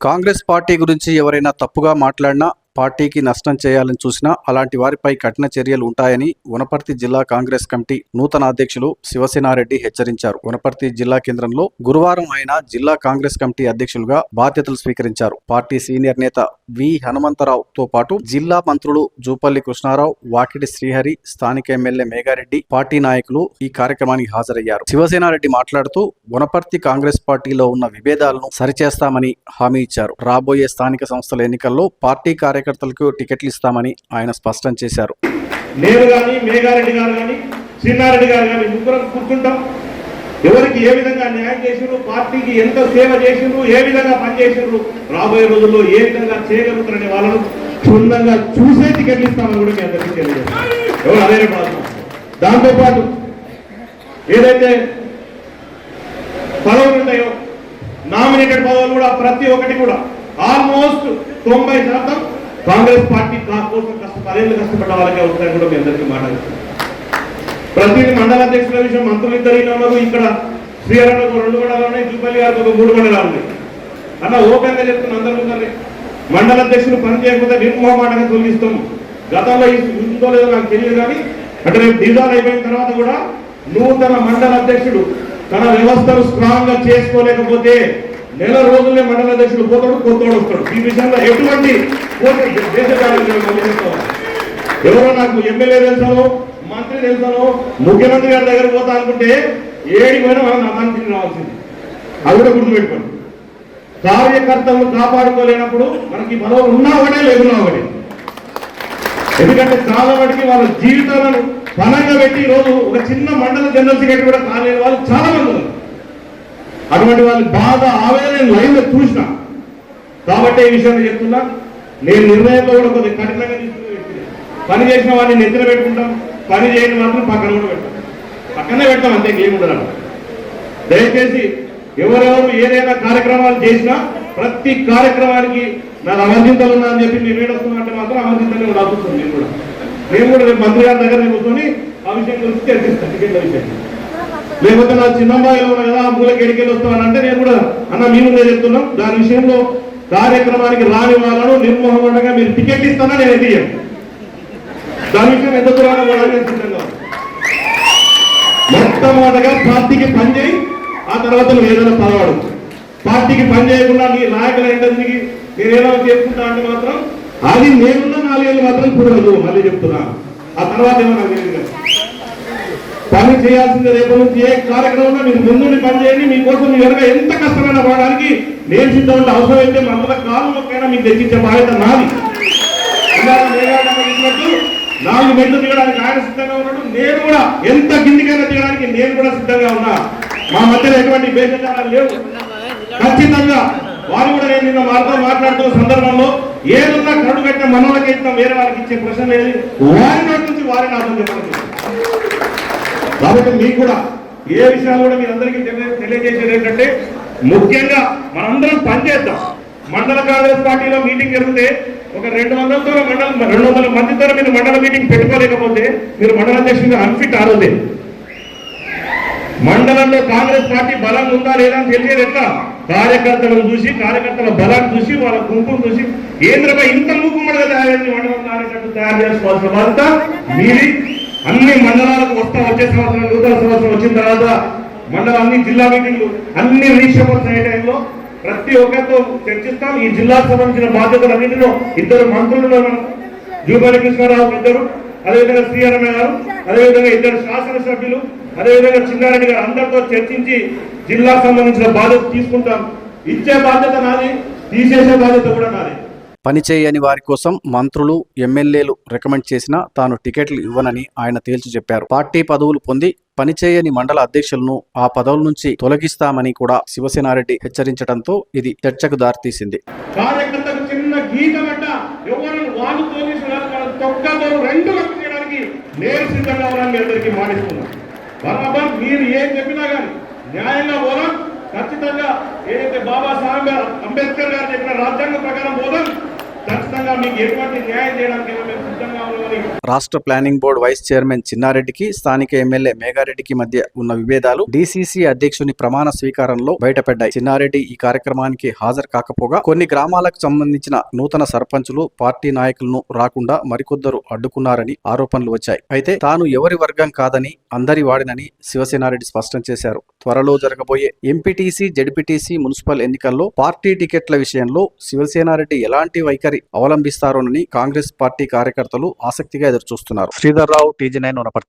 Congress party గురించి ఎవరైనా తప్పుగా మాట్లాడినా పార్టీకి నష్టం చేయాలని చూసినా అలాంటి వారిపై కఠిన చర్యలు ఉంటాయని వనపర్తి జిల్లా కాంగ్రెస్ కమిటీ నూతన అధ్యక్షులు శివసేనారెడ్డి హెచ్చరించారు. వనపర్తి జిల్లా కేంద్రంలో గురువారం ఆయన జిల్లా కాంగ్రెస్ కమిటీ అధ్యక్షులుగా బాధ్యతలు స్వీకరించారు. పార్టీ సీనియర్ నేత వి. హనుమంతరావు తో పాటు జిల్లా మంత్రులు జూపల్లి కృష్ణారావు వాకిటి శ్రీహరి స్థానిక ఎమ్మెల్యే మేఘారెడ్డి పార్టీ నాయకులు ఈ కార్యక్రమానికి హాజరయ్యారు. శివసేనారెడ్డి మాట్లాడుతూ వనపర్తి కాంగ్రెస్ పార్టీలో ఉన్న విభేదాలను సరిచేస్తామని హామీ ఇచ్చారు. రాబోయే స్థానిక సంస్థల ఎన్నికల్లో పార్టీ కార్యకర్తలకు టికెట్లు ఇస్తామని ఆయన స్పష్టం చేశారు. నేను కానీ మేఘారెడ్డి గారు కానీ శ్రీనారెడ్డి గారు కానీ ముగ్గురం కూర్చుంటాం. ఎవరికి ఏ విధంగా న్యాయం చేసిండ్రు పార్టీకి ఎంత సేవ చేసిండ్రు ఏ విధంగా పనిచేసిండ్రు రాబోయే రోజుల్లో ఏ విధంగా చేయగలుగుతారనే వాళ్ళను క్షుణ్ణంగా చూసే టికెట్లు ఇస్తామని కూడా మీ అందరికీ తెలియజేస్తాం ఎవరు అదే బాధ దాంతోపాటు ఏదైతే పదవులు ఉంటాయో నామినేటెడ్ పదవులు కూడా ప్రతి ఒక్కటి కూడా ఆల్మోస్ట్ తొంభై శాతం కాంగ్రెస్ పార్టీ కోసం కష్ట పదేళ్ళు కష్టపడ్డ వాళ్ళకే అవుతాయని కూడా మీ అందరికీ మాట్లాడుతున్నాం ప్రతి మండల అధ్యక్షుల విషయం మంత్రులు ఇద్దరు ఉన్నారు ఇక్కడ శ్రీహరణకు రెండు మండలాలు ఉన్నాయి జూపల్లి గారికి ఒక మూడు మండలాలు ఉన్నాయి. అన్న ఓపెన్గా చెప్తున్న అందరూ ముందరే. మండల అధ్యక్షులు పని చేయకపోతే నిర్మోహమాటంగా తొలగిస్తాము గతంలో ఇది ఉందో లేదో నాకు తెలియదు కానీ అంటే రేపు డిజాల్ అయిపోయిన తర్వాత కూడా నూతన మండల అధ్యక్షుడు తన వ్యవస్థను స్ట్రాంగ్గా చేసుకోలేకపోతే నెల రోజులే మండల అధ్యక్షుడు పోతాడు కొత్తోడు వస్తాడు. ఈ విషయంలో ఎటువంటి దేశ ఎవరో నాకు ఎమ్మెల్యే తెలుసాను మంత్రి తెలుసాను ముఖ్యమంత్రి గారి దగ్గర పోతా అనుకుంటే ఏడి పోయినా మనం నా రావాల్సింది. అది కూడా గుర్తుపెట్టుకోండి. కార్యకర్తలు కాపాడుకోలేనప్పుడు మనకి మనం ఉన్నా ఒకటే లేకున్నా ఒకటే. ఎందుకంటే చాలా మటుకి వాళ్ళ జీవితాలను పనంగా పెట్టి ఈరోజు ఒక చిన్న మండల జనరల్ సెక్రటరీ కూడా కాలేని వాళ్ళు చాలా మంది ఉన్నారు. అటువంటి వాళ్ళ బాధ ఆవేదన లైవ్ చూసిన. కాబట్టి ఈ విషయాన్ని చెప్తున్నా. నేను నిర్ణయంలో కూడా కొద్దిగా కఠినంగా తీసుకునే పని చేసిన వాడిని నెత్తిన పెట్టుకుంటాం. పని చేయని మాత్రం పక్కన కూడా పెడతాం. పక్కనే పెడతాం అంతే ఏముండదు దయచేసి ఎవరెవరు ఏదైనా కార్యక్రమాలు చేసినా ప్రతి కార్యక్రమానికి నాకు అమర్జింతలు ఉన్నా అని చెప్పి మీరు ఏడొస్తున్నా మాత్రం అమర్జింతలే ఉండాల్సి నేను కూడా. నేను కూడా రేపు మంత్రి గారి దగ్గర కూర్చొని ఆ విషయం గురించి చర్చిస్తాను టికెట్ల విషయం లేకపోతే నా చిన్నమ్మాయిలో ఉన్న కదా ఆ మూలకి ఎడికెళ్ళి వస్తామని నేను కూడా అన్న మీ ముందే చెప్తున్నాం. దాని విషయంలో కార్యక్రమానికి రాని వాళ్ళను నిర్మోహమంగా మీరు టికెట్ ఇస్తానా నేను ఎదిగాను దాని విషయం ఎంత దూరంగా పోవడానికి సిద్ధంగా. మొట్టమొదటగా పార్టీకి పని చేయి ఆ తర్వాత నువ్వు ఏదైనా పదవాడు పార్టీకి పని చేయకుండా నీ నాయకుల ఎండకి నేను ఏదో చేసుకుంటా అంటే మాత్రం అది నేనున్న నాలుగేళ్ళు మాత్రం కుదరదు మళ్ళీ చెప్తున్నా. ఆ తర్వాత ఏమో నాకు తెలియదు. పని చేయాల్సిందే రేపు నుంచి ఏ కార్యక్రమంలో మీరు ముందుండి పని చేయండి మీకోసం మీ వెనక ఎంత కష్టమైన పడడానికి నేను సిద్ధం అవసరం అయితే మందుల కాలు మొక్కైనా మీకు తెచ్చించే బాధ్యత నాది. నాలుగు మెట్లు దిగడానికి ఆయన సిద్ధంగా ఉన్నాడు. నేను కూడా ఎంత కిందికైనా దిగడానికి నేను కూడా సిద్ధంగా ఉన్నా. మా మధ్యలో ఎటువంటి భేషజాలు లేవు. ఖచ్చితంగా వారు కూడా నేను నిన్న వారితో మాట్లాడుతున్న సందర్భంలో ఏదన్నా కరుడు కట్టిన మనోళ్ళకి ఇస్తాం వేరే వాళ్ళకి ఇచ్చే ప్రశ్న లేదు. వారి నోటి నుంచి వారిని నాతో కాబట్టి మీకు కూడా ఏ విషయాలు కూడా మీ అందరికీ తెలియ తెలియజేసేది ఏంటంటే ముఖ్యంగా మనందరం పనిచేద్దాం. మండల కాంగ్రెస్ పార్టీలో మీటింగ్ జరిగితే ఒక రెండు వందల వందలతో మండల రెండు వందల మందితో మీరు మండల మీటింగ్ పెట్టుకోలేకపోతే మీరు మండల అధ్యక్షుడిగా అన్ఫిట్ ఆరోదే మండలంలో కాంగ్రెస్ పార్టీ బలం ఉందా లేదా అని తెలియదు ఎట్లా? కార్యకర్తలను చూసి కార్యకర్తల బలాన్ని చూసి వాళ్ళ గుంపును చూసి. కేంద్రపై ఇంత మూకుమ్మడిగా తయారైంది? మండలం కార్యకర్తలు తయారు చేసుకోవాల్సిన బాధ్యత మీది. అన్ని మండలాలకు వస్తా వచ్చే సంవత్సరం నూతన సంవత్సరం వచ్చిన తర్వాత మండలం అన్ని జిల్లా మీటింగ్లు అన్ని రీషపర్స్ అయ్యే టైంలో ప్రతి ఒక్కరితో చర్చిస్తాం. ఈ జిల్లాకు సంబంధించిన బాధ్యతలన్నింటిలో ఇద్దరు మంత్రులు ఉన్నారు. జూపల్లి కృష్ణారావు ఇద్దరు అదేవిధంగా శ్రీహరణ గారు అదేవిధంగా ఇద్దరు శాసనసభ్యులు అదేవిధంగా చిన్నారెడ్డి గారు అందరితో చర్చించి జిల్లాకు సంబంధించిన బాధ్యత తీసుకుంటాం. ఇచ్చే బాధ్యత నాది తీసేసే బాధ్యత కూడా నాది. పనిచేయని వారి కోసం మంత్రులు ఎమ్మెల్యేలు రికమెండ్ చేసినా తాను టికెట్లు ఇవ్వనని ఆయన తేల్చి చెప్పారు. పార్టీ పదవులు పొంది పనిచేయని మండల అధ్యక్షులను ఆ పదవుల నుంచి తొలగిస్తామని కూడా శివసేనారెడ్డి హెచ్చరించడంతో ఇది చర్చకు దారితీసింది. మీరు ఏం చెప్పినా కానీ న్యాయంగా పోదాం ఖచ్చితంగా ఏదైతే బాబాసాహెబ్ అంబేద్కర్ గారు చెప్పిన రాజ్యాంగం ప్రకారం పోదాం రాష్ట్ర ప్లానింగ్ బోర్డు వైస్ చైర్మన్ చిన్నారెడ్డికి స్థానిక ఎమ్మెల్యే మేఘారెడ్డికి మధ్య ఉన్న విభేదాలు డీసీసీ అధ్యక్షుని ప్రమాణ స్వీకారంలో బయటపడ్డాయి. చిన్నారెడ్డి ఈ కార్యక్రమానికి హాజరు కాకపోగా కొన్ని గ్రామాలకు సంబంధించిన నూతన సర్పంచులు పార్టీ నాయకులను రాకుండా మరికొద్దరు అడ్డుకున్నారని ఆరోపణలు వచ్చాయి. అయితే తాను ఎవరి వర్గం కాదని అందరి వాడినని శివసేనారెడ్డి స్పష్టం చేశారు. త్వరలో జరగబోయే ఎంపీటీసీ జడ్పీటీసీ మున్సిపల్ ఎన్నికల్లో పార్టీ టికెట్ల విషయంలో శివసేనారెడ్డి ఎలాంటి వైఖరి అవలంబిస్తారోనని కాంగ్రెస్ పార్టీ కార్యకర్తలు ఆసక్తిగా ఎదురుచూస్తున్నారు. శ్రీధర్ రావు టీజీ నైన్